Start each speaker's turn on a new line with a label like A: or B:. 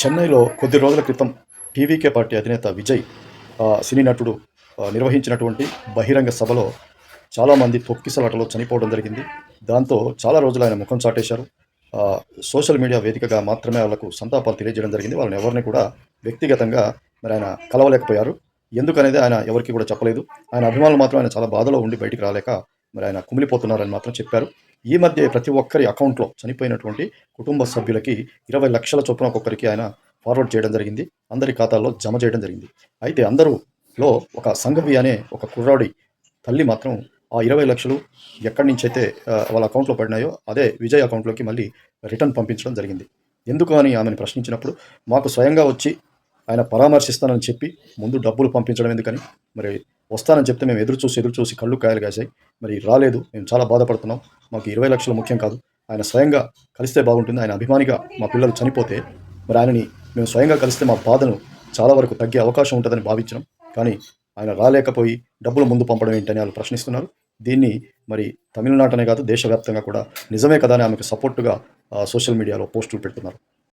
A: చెన్నైలో కొద్ది రోజుల క్రితం టీవీకే పార్టీ అధినేత విజయ్ సినీ నటుడు నిర్వహించినటువంటి బహిరంగ సభలో చాలామంది తొక్కిసలాటలో చనిపోవడం జరిగింది. దాంతో చాలా రోజులు ఆయన ముఖం చాటేశారు. సోషల్ మీడియా వేదికగా మాత్రమే వాళ్ళకు సంతాపాలు తెలియజేయడం జరిగింది. వాళ్ళని ఎవరిని కూడా వ్యక్తిగతంగా మరి ఆయన కలవలేకపోయారు. ఎందుకనేది ఆయన ఎవరికి కూడా చెప్పలేదు. ఆయన అభిమానులు మాత్రం ఆయన చాలా బాధలో ఉండి బయటికి రాలేక మరి ఆయన కుమిలిపోతున్నారని మాత్రం చెప్పారు. ఈ మధ్య ప్రతి ఒక్కరి అకౌంట్లో చనిపోయినటువంటి కుటుంబ సభ్యులకి ఇరవై లక్షల చొప్పున ఒక్కొక్కరికి ఆయన ఫార్వర్డ్ చేయడం జరిగింది. అందరి ఖాతాల్లో జమ చేయడం జరిగింది. అయితే అందరూలో ఒక సంఘవి అనే ఒక కుర్రాడి తల్లి మాత్రం ఆ ఇరవై లక్షలు ఎక్కడి నుంచి అయితే వాళ్ళ అకౌంట్లో పడినాయో అదే విజయ్ అకౌంట్లోకి మళ్ళీ రిటర్న్ పంపించడం జరిగింది. ఎందుకు అని ఆమెను ప్రశ్నించినప్పుడు మాకు స్వయంగా వచ్చి ఆయన పరామర్శిస్తానని చెప్పి ముందు డబ్బులు పంపించడం ఎందుకని? మరి వస్తానని చెప్తే మేము ఎదురు చూసి ఎదురు చూసి కళ్ళు కాయలు కాసాయి. మరి రాలేదు మేము చాలా బాధపడుతున్నాం. మాకు ఇరవై లక్షలు ముఖ్యం కాదు. ఆయన స్వయంగా కలిస్తే బాగుంటుంది. ఆయన అభిమానిగా మా పిల్లలు చనిపోతే మరి ఆయనని మేము స్వయంగా కలిస్తే మా బాధను చాలా వరకు తగ్గే అవకాశం ఉంటుందని భావించినాం. కానీ ఆయన రాలేకపోయి డబ్బులు ముందు పంపడం ఏంటని వాళ్ళు ప్రశ్నిస్తున్నారు. దీన్ని మరి తమిళనాటనే కాదు దేశవ్యాప్తంగా కూడా నిజమే కదా అని ఆమెకు సపోర్టుగా సోషల్ మీడియాలో పోస్టులు పెడుతున్నారు.